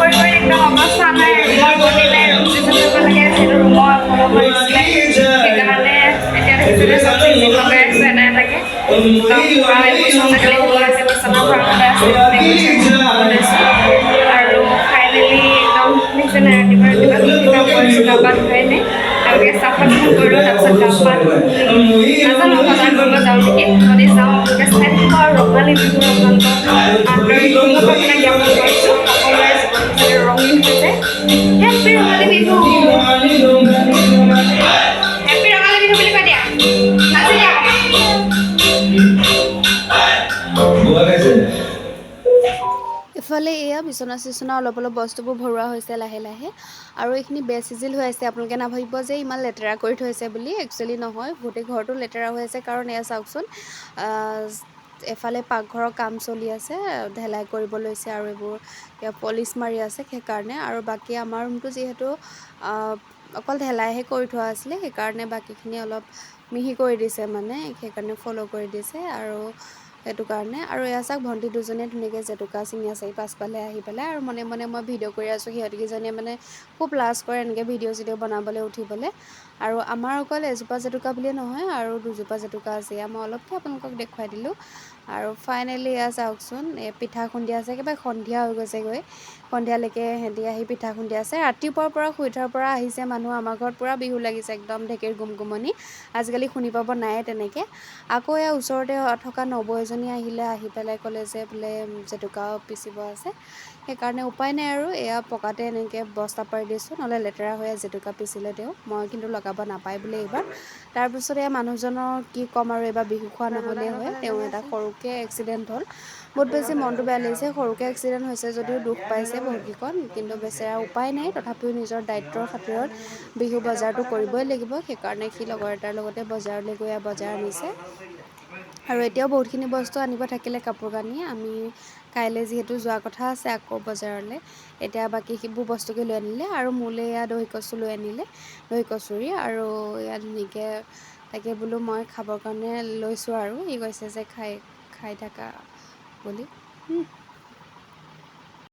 কৰি কৰি একদম অৱস্থা নাই ৰুমৰ বনিলে ৰুম চিজন কৰিব লাগে যিহেতু ৰুমৰ ঘৰৰ বনিছিলে সেইকাৰণে এতিয়া দেখিছিলে চব চিজিল লগাই আছে এটা এটাকে একদম পুৰা এইবোৰ চব লাগিলে আছে বিচনা ভৰাবলৈ আছে আৰু ফাইনেলি একদম দেখিছে নাই ৰাতিপুৱা ৰাতিপুৱা কি কাম কৰিছোঁ গা পা ধুৱাই নাই তেওঁলোকে চাফা চাফা কৰিলোঁ তাৰপিছত গা পা ধুই নাজানো বজাৰ কৰিব যাওঁ নেকি যদি যাওঁ আপোনালোকে চাই থাকিব আৰু ৰঙালী বিহু আপোনালোকক আন্তৰিক শুভকামনা জ্ঞাপন কৰিছোঁ দিয়া ইফালে এয়া বিচনা চিচনা অলপ অলপ বস্তুবোৰ ভৰোৱা হৈছে লাহে লাহে আৰু এইখিনি বেছ চিজিল হৈ আছে। আপোনালোকে নাভাবিব যে ইমান লেতেৰা কৰি থৈছে বুলি। একচুৱেলি নহয় গোটেই ঘৰটো লেতেৰা হৈ আছে। কাৰণ এয়া চাওকচোন এফালে পাকঘৰৰ কাম চলি আছে ঢেলাই কৰিব লৈছে আৰু এইবোৰ পলিচ মাৰি আছে সেইকাৰণে। আৰু বাকী আমাৰ ৰুমটো যিহেতু অকল ঢেলাইহে কৰি থোৱা আছিলে সেইকাৰণে বাকীখিনি অলপ মিহি কৰি দিছে মানে সেইকাৰণে ফ'ল' কৰি দিছে। আৰু সেইটো কাৰণে। আৰু এয়া চাওক ভণ্টি দুজনীয়ে ধুনীয়াকৈ জেতুকা আছে এই পাছফালে আহি পেলাই। আৰু মনে মনে মই ভিডিঅ' কৰি আছোঁ সিহঁতকেইজনীয়ে মানে খুব লাজ কৰে এনেকৈ ভিডিঅ' চিডিঅ' বনাবলৈ উঠিবলৈ। আৰু আমাৰ অকল এজোপা জেতুকা বুলিয়ে নহয় আৰু দুজোপা জেতুকা আছে। এয়া মই অলপকৈ আপোনালোকক দেখুৱাই দিলোঁ। আৰু ফাইনেলি এয়া চাওকচোন এই পিঠা খুন্দি আছে একেবাৰে সন্ধিয়া হৈ গৈছেগৈ। সন্ধিয়ালৈকে সিহঁতি আহি পিঠা খুন্দি আছে। ৰাতিপুৱাৰ পৰা শুই উঠাৰ পৰা আহিছে মানুহ আমাৰ ঘৰত পূৰা বিহু লাগিছে একদম ঢেকীৰ গুমগুমনি। আজিকালি শুনি পাব নায়ে তেনেকৈ। আকৌ এয়া ওচৰতে থকা নবৌ এজনী আহিলে আহি পেলাই ক'লে যে বোলে জেতুকাও পিচিব আছে। সেইকাৰণে উপায় নাই আৰু এয়া পকাতে এনেকৈ বস্তা পাৰি দিছোঁ নহ'লে লেতেৰা হৈ জেতুকা পিচিলে তেওঁ। মই কিন্তু লগাব নাপায় বোলে এইবাৰ। তাৰপিছত এয়া মানুহজনৰ কি ক'ম আৰু এইবাৰ বিহু খোৱা নহ'লেই হয়। তেওঁ এটা সৰুকৈ এক্সিডেণ্ট হ'ল। বহুত বেছি মনটো বেয়া লাগিছে। সৰুকৈ এক্সিডেণ্ট হৈছে যদিও দুখ পাইছে বহুতকেইখন কিন্তু বেচেৰা উপায় নাই। তথাপিও নিজৰ দায়িত্বৰ খাতিৰত বিহু বজাৰটো কৰিবই লাগিব। সেইকাৰণে সি লগৰ এটাৰ লগতে বজাৰলৈ গৈ বজাৰ আনিছে। আৰু এতিয়াও বহুতখিনি বস্তু আনিব থাকিলে কাপোৰ কানি। আমি কাইলৈ যিহেতু যোৱা কথা আছে আকৌ বজাৰলৈ। এতিয়া বাকী সেইবোৰ বস্তুকে লৈ আনিলে আৰু মোলৈ এয়া দহি কচু লৈ আনিলে দহি কচুৰি আৰু এয়া ধুনীয়াকৈ তাকে বোলো মই খাবৰ কাৰণে লৈছোঁ আৰু। সি কৈছে যে খাই খাই থাকা বুলি।